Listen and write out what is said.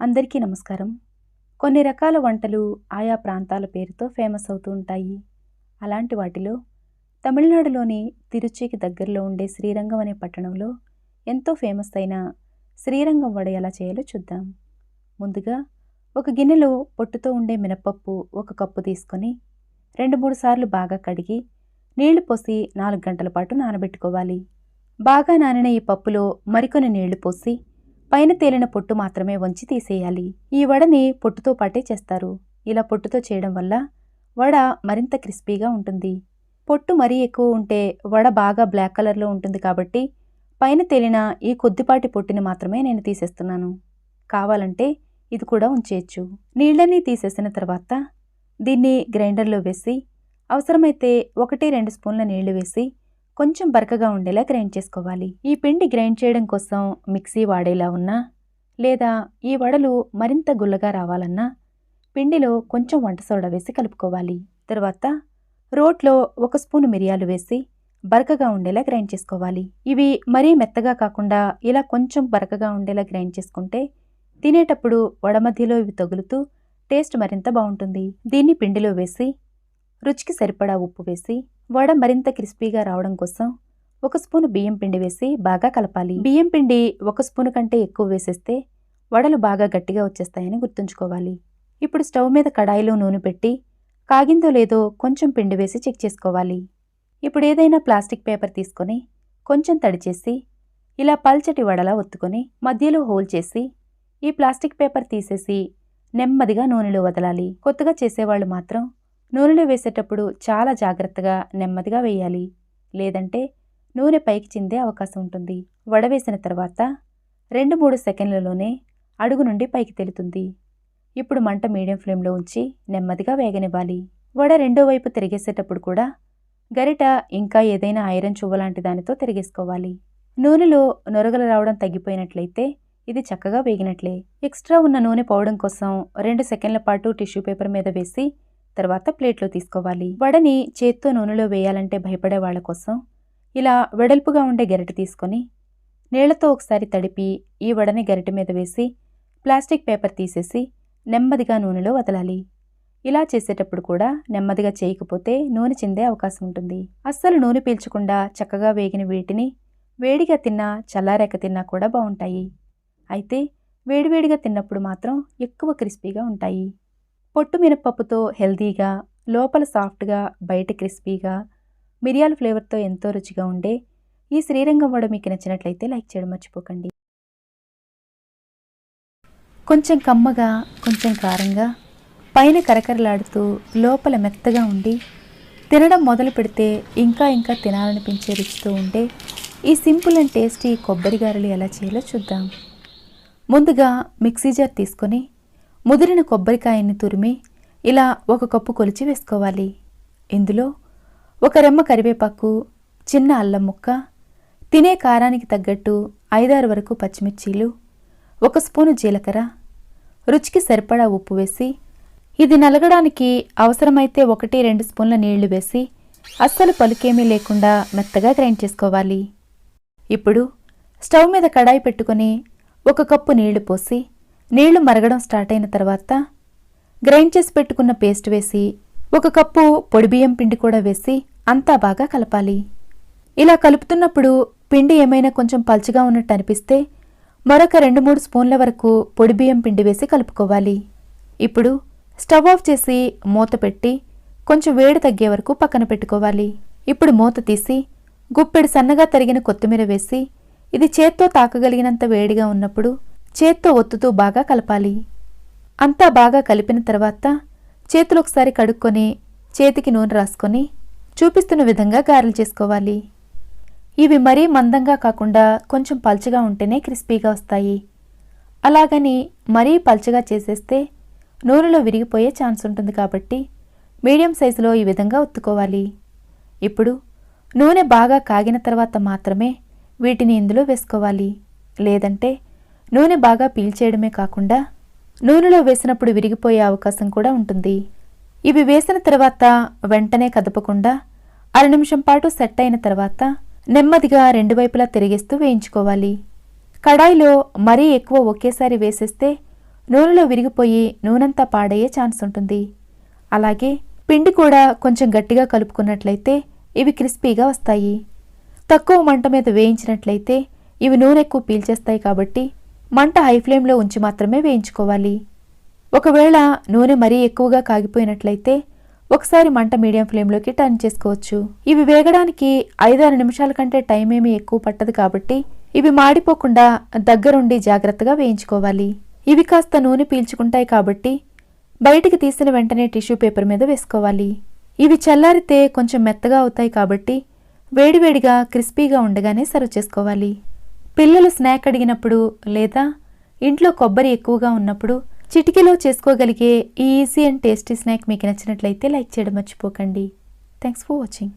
అందరికీ నమస్కారం. కొన్ని రకాల వంటలు ఆయా ప్రాంతాల పేరుతో ఫేమస్ అవుతూ ఉంటాయి. అలాంటి వాటిలో తమిళనాడులోని తిరుచికి దగ్గరలో ఉండే శ్రీరంగం అనే పట్టణంలో ఎంతో ఫేమస్ అయిన శ్రీరంగం వడ ఎలా చేయాలో చూద్దాం. ముందుగా ఒక గిన్నెలో పొట్టుతో ఉండే మినపప్పు ఒక కప్పు తీసుకొని రెండు మూడు సార్లు బాగా కడిగి నీళ్ళు పోసి నాలుగు గంటల పాటు నానబెట్టుకోవాలి. బాగా నానిన ఈ పప్పులో మరికొన్ని నీళ్ళు పోసి పైన తేలిన పొట్టు మాత్రమే వంచి తీసేయాలి. ఈ వడని పొట్టుతో పాటే చేస్తారు. ఇలా పొట్టుతో చేయడం వల్ల వడ మరింత క్రిస్పీగా ఉంటుంది. పొట్టు మరీ ఎక్కువ ఉంటే వడ బాగా బ్లాక్ కలర్లో ఉంటుంది కాబట్టి పైన తేలిన ఈ కొద్దిపాటి పొట్టుని మాత్రమే నేను తీసేస్తున్నాను. కావాలంటే ఇది కూడా ఉంచేయచ్చు. నీళ్ళని తీసేసిన తర్వాత దీన్ని గ్రైండర్లో వేసి అవసరమైతే ఒకటి రెండు స్పూన్ల నీళ్ళు వేసి కొంచెం బరకగా ఉండేలా గ్రైండ్ చేసుకోవాలి. ఈ పిండి గ్రైండ్ చేయడం కోసం మిక్సీ వాడేలా ఉన్నా లేదా ఈ వడలు మరింత గుల్లగా రావాలన్నా పిండిలో కొంచెం వంట సోడా వేసి కలుపుకోవాలి. తర్వాత రోట్లో ఒక స్పూను మిరియాలు వేసి బరకగా ఉండేలా గ్రైండ్ చేసుకోవాలి. ఇవి మరీ మెత్తగా కాకుండా ఇలా కొంచెం బరకగా ఉండేలా గ్రైండ్ చేసుకుంటే తినేటప్పుడు వడ మధ్యలో ఇవి తగులుతూ టేస్ట్ మరింత బాగుంటుంది. దీన్ని పిండిలో వేసి రుచికి సరిపడా ఉప్పు వేసి వడ మరింత క్రిస్పీగా రావడం కోసం ఒక స్పూను బియ్యం పిండి వేసి బాగా కలపాలి. బియ్యం పిండి ఒక స్పూను కంటే ఎక్కువ వేసేస్తే వడలు బాగా గట్టిగా వచ్చేస్తాయని గుర్తుంచుకోవాలి. ఇప్పుడు స్టవ్ మీద కడాయిలో నూనె పెట్టి కాగిందో లేదో కొంచెం పిండి వేసి చెక్ చేసుకోవాలి. ఇప్పుడు ఏదైనా ప్లాస్టిక్ పేపర్ తీసుకొని కొంచెం తడిచేసి ఇలా పల్చటి వడలా ఒత్తుకొని మధ్యలో హోల్ చేసి ఈ ప్లాస్టిక్ పేపర్ తీసేసి నెమ్మదిగా నూనెలో వదలాలి. కొత్తగా చేసేవాళ్ళు మాత్రం నూనెలో వేసేటప్పుడు చాలా జాగ్రత్తగా నెమ్మదిగా వేయాలి. లేదంటే నూనె పైకి చిందే అవకాశం ఉంటుంది. వడవేసిన తర్వాత రెండు మూడు సెకండ్లలోనే అడుగు నుండి పైకి తెలుతుంది. ఇప్పుడు మంట మీడియం ఫ్లేమ్లో ఉంచి నెమ్మదిగా వేగనివ్వాలి. వడ రెండో వైపు తిరిగేసేటప్పుడు కూడా గరిట ఇంకా ఏదైనా ఐరన్ చువ్వలాంటి దానితో తిరిగేసుకోవాలి. నూనెలో నొరగలు రావడం తగ్గిపోయినట్లయితే ఇది చక్కగా వేగినట్లే. ఎక్స్ట్రా ఉన్న నూనె పోవడం కోసం రెండు సెకండ్ల పాటు టిష్యూ పేపర్ మీద వేసి తర్వాత ప్లేట్లో తీసుకోవాలి. వడని చేత్తో నూనెలో వేయాలంటే భయపడే వాళ్ళ కోసం ఇలా వెడల్పుగా ఉండే గరిటె తీసుకొని నీళ్ళతో ఒకసారి తడిపి ఈ వడని గరిటె మీద వేసి ప్లాస్టిక్ పేపర్ తీసేసి నెమ్మదిగా నూనెలో వదలాలి. ఇలా చేసేటప్పుడు కూడా నెమ్మదిగా చేయకపోతే నూనె చిందే అవకాశం ఉంటుంది. అస్సలు నూనె పీల్చకుండా చక్కగా వేగిన వీటిని వేడిగా తిన్నా చల్లారేక తిన్నా కూడా బాగుంటాయి. అయితే వేడివేడిగా తిన్నప్పుడు మాత్రం ఎక్కువ క్రిస్పీగా ఉంటాయి. పొట్టు మినపప్పుతో హెల్దీగా లోపల సాఫ్ట్గా బయట క్రిస్పీగా మిరియాల ఫ్లేవర్తో ఎంతో రుచిగా ఉండే ఈ శ్రీరంగం వడ మీకు నచ్చినట్లయితే లైక్ చేయడం మర్చిపోకండి. కొంచెం కమ్మగా కొంచెం కారంగా పైన కరకరలాడుతూ లోపల మెత్తగా ఉండి తినడం మొదలు పెడితే ఇంకా ఇంకా తినాలనిపించే రుచితో ఉండే ఈ సింపుల్ అండ్ టేస్టీ కొబ్బరి గారెలు ఎలా చేయాలో చూద్దాం. ముందుగా మిక్సీ జార్ తీసుకొని ముదిరిన కొబ్బరికాయని తురిమి ఇలా ఒక కప్పు కొలిచి వేసుకోవాలి. ఇందులో ఒక రెమ్మ కరివేపాకు చిన్న అల్లం ముక్క తినే కారానికి తగ్గట్టు ఐదారు వరకు పచ్చిమిర్చీలు ఒక స్పూను జీలకర్ర రుచికి సరిపడా ఉప్పు వేసి ఇది నలగడానికి అవసరమైతే ఒకటి రెండు స్పూన్ల నీళ్ళు వేసి అస్సలు పలుకేమీ లేకుండా మెత్తగా గ్రైండ్ చేసుకోవాలి. ఇప్పుడు స్టవ్ మీద కడాయి పెట్టుకొని ఒక కప్పు నీళ్ళు పోసి నీళ్ళు మరగడం స్టార్ట్ అయిన తర్వాత గ్రైండ్ చేసి పెట్టుకున్న పేస్ట్ వేసి ఒక కప్పు పొడి బియ్యం పిండి కూడా వేసి అంతా బాగా కలపాలి. ఇలా కలుపుతున్నప్పుడు పిండి ఏమైనా కొంచెం పల్చగా ఉన్నట్టు అనిపిస్తే మరొక రెండు మూడు స్పూన్ల వరకు పొడి బియ్యం పిండి వేసి కలుపుకోవాలి. ఇప్పుడు స్టవ్ ఆఫ్ చేసి మూత పెట్టి కొంచెం వేడి తగ్గే వరకు పక్కన పెట్టుకోవాలి. ఇప్పుడు మూత తీసి గుప్పెడు సన్నగా తరిగిన కొత్తిమీర వేసి ఇది చేత్తో తాకగలిగినంత వేడిగా ఉన్నప్పుడు చేత్తో ఒత్తుతూ బాగా కలపాలి. అంతా బాగా కలిపిన తర్వాత చేతులు ఒకసారి కడుక్కొని చేతికి నూనె రాసుకొని చూపిస్తున్న విధంగా గారెలు చేసుకోవాలి. ఇవి మరీ మందంగా కాకుండా కొంచెం పల్చగా ఉంటేనే క్రిస్పీగా వస్తాయి. అలాగని మరీ పల్చగా చేసేస్తే నూనెలో విరిగిపోయే ఛాన్స్ ఉంటుంది కాబట్టి మీడియం సైజులో ఈ విధంగా ఒత్తుకోవాలి. ఇప్పుడు నూనె బాగా కాగిన తర్వాత మాత్రమే వీటిని ఇందులో వేసుకోవాలి. లేదంటే నూనె బాగా పీల్చేయడమే కాకుండా నూనెలో వేసినప్పుడు విరిగిపోయే అవకాశం కూడా ఉంటుంది. ఇవి వేసిన తర్వాత వెంటనే కదపకుండా అర నిమిషం పాటు సెట్ అయిన తర్వాత నెమ్మదిగా రెండు వైపులా తిరిగేస్తూ వేయించుకోవాలి. కడాయిలో మరీ ఎక్కువ ఒకేసారి వేసేస్తే నూనెలో విరిగిపోయి నూనెంతా పాడయ్యే ఛాన్స్ ఉంటుంది. అలాగే పిండి కూడా కొంచెం గట్టిగా కలుపుకున్నట్లయితే ఇవి క్రిస్పీగా వస్తాయి. తక్కువ మంట మీద వేయించినట్లయితే ఇవి నూనె ఎక్కువ పీల్చేస్తాయి కాబట్టి మంట హై ఫ్లేమ్లో ఉంచి మాత్రమే వేయించుకోవాలి. ఒకవేళ నూనె మరీ ఎక్కువగా కాగిపోయినట్లయితే ఒకసారి మంట మీడియం ఫ్లేమ్లోకి టర్న్ చేసుకోవచ్చు. ఇవి వేగడానికి ఐదారు నిమిషాల కంటే టైం ఏమీ ఎక్కువ పట్టదు కాబట్టి ఇవి మాడిపోకుండా దగ్గరుండి జాగ్రత్తగా వేయించుకోవాలి. ఇవి కాస్త నూనె పీల్చుకుంటాయి కాబట్టి బయటికి తీసిన వెంటనే టిష్యూ పేపర్ మీద వేసుకోవాలి. ఇవి చల్లారితే కొంచెం మెత్తగా అవుతాయి కాబట్టి వేడివేడిగా క్రిస్పీగా ఉండగానే సర్వ్ చేసుకోవాలి. పిల్లలు స్నాక్ అడిగినప్పుడు లేదా ఇంట్లో కొబ్బరి ఎక్కువగా ఉన్నప్పుడు చిటికెలో చేసుకోగలిగే ఈ ఈజీ అండ్ టేస్టీ స్నాక్ మీకు నచ్చినట్లయితే లైక్ చేయడం మర్చిపోకండి. Thanks for watching